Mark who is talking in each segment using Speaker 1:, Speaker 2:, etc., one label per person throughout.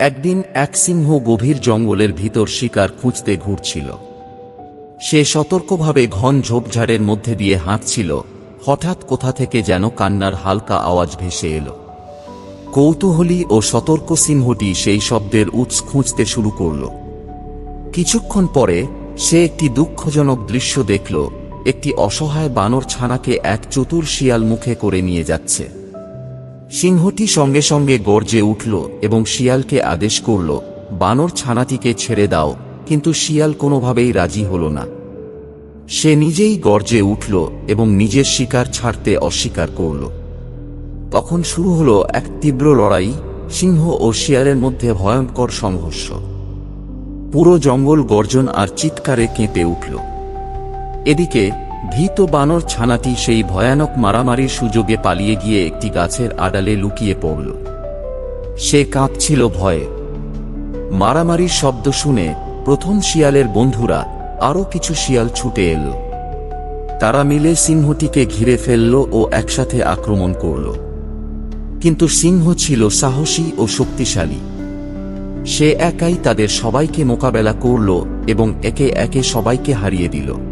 Speaker 1: একদিন এক সিংহ গভীর জঙ্গলের ভিতর শিকার খুঁজতে ঘুরছিল। সে সতর্কভাবে ঘন ঝোপঝাড়ের মধ্যে দিয়ে হাঁটছিল, হঠাৎ কোথা থেকে যেন কান্নার হালকা আওয়াজ ভেসে এলো। কৌতূহলী ও সতর্ক সিংহটি সেই শব্দের উৎস খুঁজতে শুরু করল। কিছুক্ষণ পরে সে একটি দুঃখজনক দৃশ্য দেখল, একটি অসহায় বানর ছানাকে এক চতুর শিয়াল মুখে করে নিয়ে যাচ্ছে। সিংহটি সঙ্গে সঙ্গে গর্জে উঠল এবং শিয়ালকে আদেশ করল, বানর ছানাটিকে ছেড়ে দাও, কিন্তু শিয়াল কোনোভাবেই রাজি হল না। সে নিজেই গর্জে উঠল এবং নিজের শিকার ছাড়তে অস্বীকার করল। তখন শুরু হলো এক তীব্র লড়াই, সিংহ ও শিয়ালের মধ্যে ভয়ঙ্কর সংঘর্ষ। পুরো জঙ্গল গর্জন আর চিৎকারে কেঁপে উঠল। এদিকে ভীত বানর ছানাটি সেই ভয়ানক মারামারির সুযোগে পালিয়ে গিয়ে একটি গাছের আড়ালে লুকিয়ে পড়ল। সে কাঁপছিল ভয়ে। মারামারির শব্দ শুনে প্রথম শিয়ালের বন্ধুরা আরও কিছু শিয়াল ছুটে এল। তারা মিলে সিংহটিকে ঘিরে ফেলল ও একসাথে আক্রমণ করল। কিন্তু সিংহ ছিল সাহসী ও শক্তিশালী। সে একাই তাদের সবাইকে মোকাবেলা করল এবং একে একে সবাইকে হারিয়ে দিল।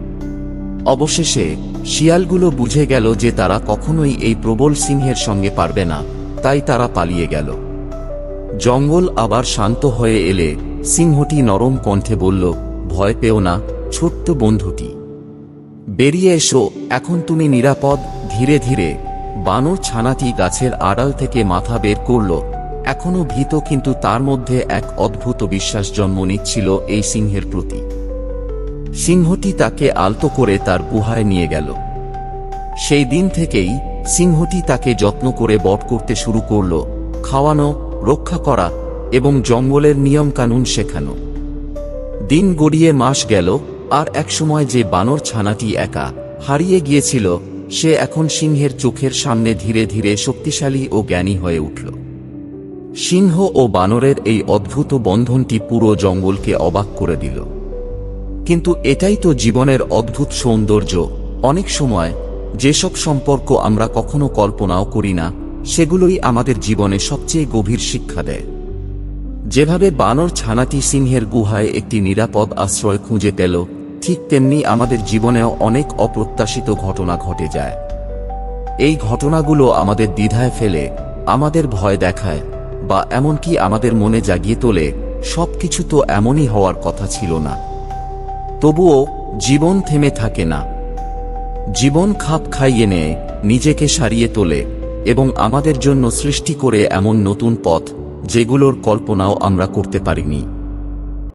Speaker 1: অবশেষে, শিয়ালগুলো বুঝে গেল যে তারা কখনোই এই প্রবল সিংহের সঙ্গে পারবে না, তাই তারা পালিয়ে গেল। জঙ্গল আবার শান্ত হয়ে এলে, সিংহটি নরম কণ্ঠে বলল, ভয় পেও না, ছোট্ট বন্ধুটি। বেরিয়ে এসো, এখন তুমি নিরাপদ। ধীরে ধীরে, বানর ছানাটি গাছের আড়াল থেকে মাথা বের করল। এখনও ভীত, কিন্তু তার মধ্যে এক অদ্ভুত বিশ্বাস জন্ম নিচ্ছিল এই সিংহের প্রতি। সিংহটি তাকে আলতো করে তার গুহায় নিয়ে গেল। সেই দিন থেকেই সিংহটি তাকে যত্ন করে বট করতে শুরু করল, খাওয়ানো, রক্ষা করা এবং জঙ্গলের নিয়মকানুন শেখানো। দিন গড়িয়ে মাস গেল, আর একসময় যে বানর ছানাটি একা হারিয়ে গিয়েছিল, সে এখন সিংহের চোখের সামনে ধীরে ধীরে শক্তিশালী ও জ্ঞানী হয়ে উঠল। সিংহ ও বানরের এই অদ্ভুত বন্ধনটি পুরো জঙ্গলকে অবাক করে দিল। কিন্তু এটাই তো জীবনের অদ্ভুত সৌন্দর্য। অনেক সময়, যেসব সম্পর্ক আমরা কখনো কল্পনাও করি না, সেগুলোই আমাদের জীবনে সবচেয়ে গভীর শিক্ষা দেয়। যেভাবে বানর ছানাটি সিংহের গুহায় একটি নিরাপদ আশ্রয় খুঁজে পেল, ঠিক তেমনি আমাদের জীবনেও অনেক অপ্রত্যাশিত ঘটনা ঘটে যায়। এই ঘটনাগুলো আমাদের দ্বিধায় ফেলে, আমাদের ভয় দেখায়, বা এমনকি আমাদের মনে জাগিয়ে তোলে, সবকিছু তো এমনই হওয়ার কথা ছিল না। তবুও জীবন থেমে থাকে না। জীবন খাপ খাইয়ে নেয়, নিজেকে সারিয়ে তোলে এবং আমাদের জন্য সৃষ্টি করে এমন নতুন পথ যেগুলোর কল্পনাও আমরা করতে পারিনি।